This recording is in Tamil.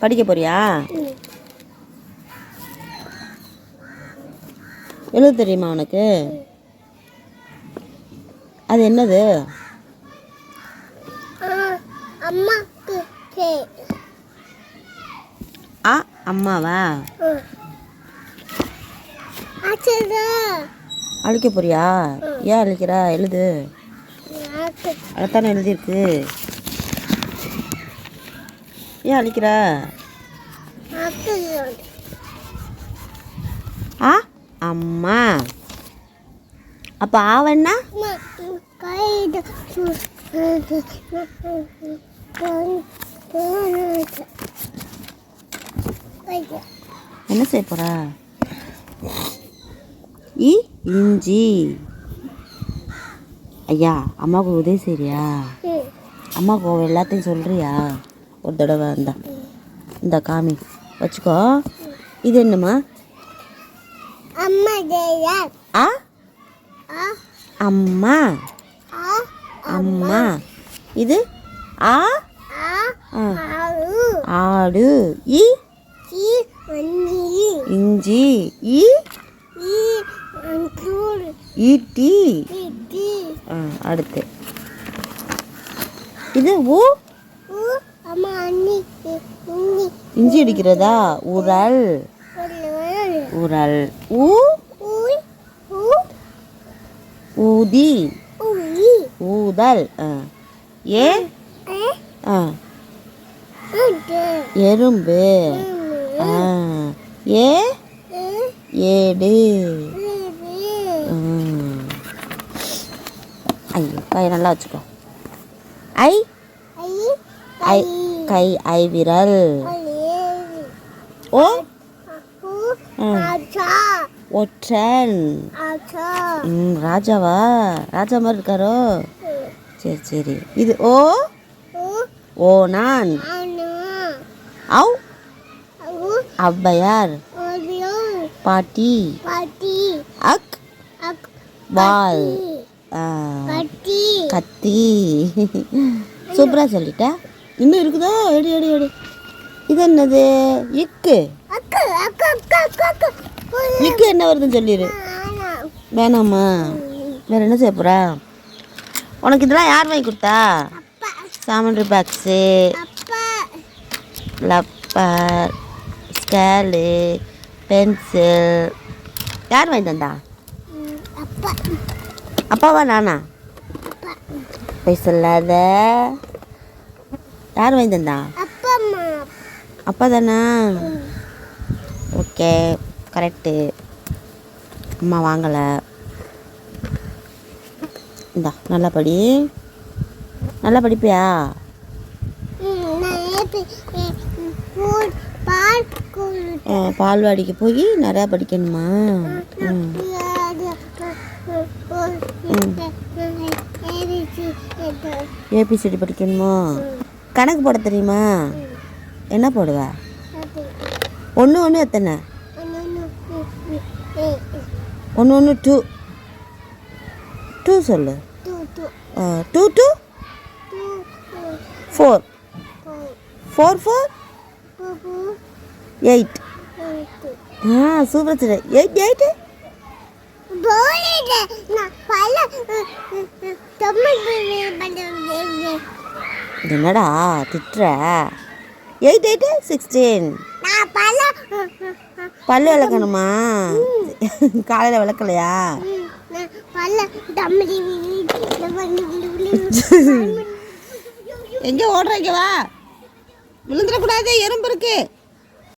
படிக்க போறியா? எழுத தெரியுமா உனக்கு? அது என்னது? அம்மாக்கு கே. ஆ அம்மாவா? அழிக்க போறியா? ஏன் அழிக்கிற? எழுது. அதைத்தானே எழுதியிருக்கு. ஏன் அழிக்கிற? ஆ அம்மா. அப்போ ஆவண்ணா என்ன? செய்ய போற? இ இஞ்சி. ஐயா அம்மாவுக்கு உதவி செய்றியா? அம்மாவுக்கு எல்லாத்தையும் சொல்றியா? ஒரு தடவை இந்த இந்த காமி வச்சுக்கோ. இது என்னம்மா? ஆ? அம்மா. அம்மா. இது? ஆ? ஆடு. இ இஞ்சி. இ ஈட்டி. அடுத்து. இது ஊ இஞ்சி. அடிக்கிறதா? உரல் உரல் ஊ? ஊதி. ஊதல். ஏ? எறும்பு. ஆ. ஏ? ஏடு. ஐயோ கை நல்லா வச்சுக்கோ. ஐ. ஐ கை ஐ விரல் ஓ. ஆச்சா ஒற்றன். ம் ராஜாவா? ராஜா மாதிரி இருக்காரோ? சரி சரி. இது ஓ? ஓ நான். அவ் ஓடியோ பாட்டி. அக்? வால் கத்தி. சூப்பராக சொல்லிட்ட. இன்னும் இருக்குதோ? எடு எடு எடு. இது என்னது? இக்கு. அக்கு அக்கு அக்கு அக்கு அக்கு. இக்கு என்ன வருதுன்னு சொல்லிடு வேணாமா? வேற என்ன செய்ய போற? உனக்கு இதெல்லாம் யார் வாங்கி கொடுத்தா? Geometry box rubber scale pencil. யார் வாங்கி தந்தா அப்பாவா நானா? போய் சொல்லாத. யார் வாங்கி தந்தா அப்பா தானா? ஓகே கரெக்டு அம்மா வாங்கலை. இந்தா நல்லா படி. நல்லா படிப்பியா? பால்வாடிக்கு போய் நிறையா படிக்கணுமா? ஏபிசிடி படிக்கணுமா? கணக்கு போட தெரியுமா? என்ன போடுவ? ஒன்று ஒன்று எத்தனை? ஒன்று ஒன்று டூ டூ சொல்லு. Two two four four four eight ஆ சூப்பர் சார் எயிட் எயிட்டு என்னடா திட்டுற? Eight eight sixteen. பல்லு விளக்கணுமா? காலையில் விளக்கலையா? எங்கே ஓடுறீங்க வா. விழுந்துடக்கூடாது எறும்பு இருக்கு.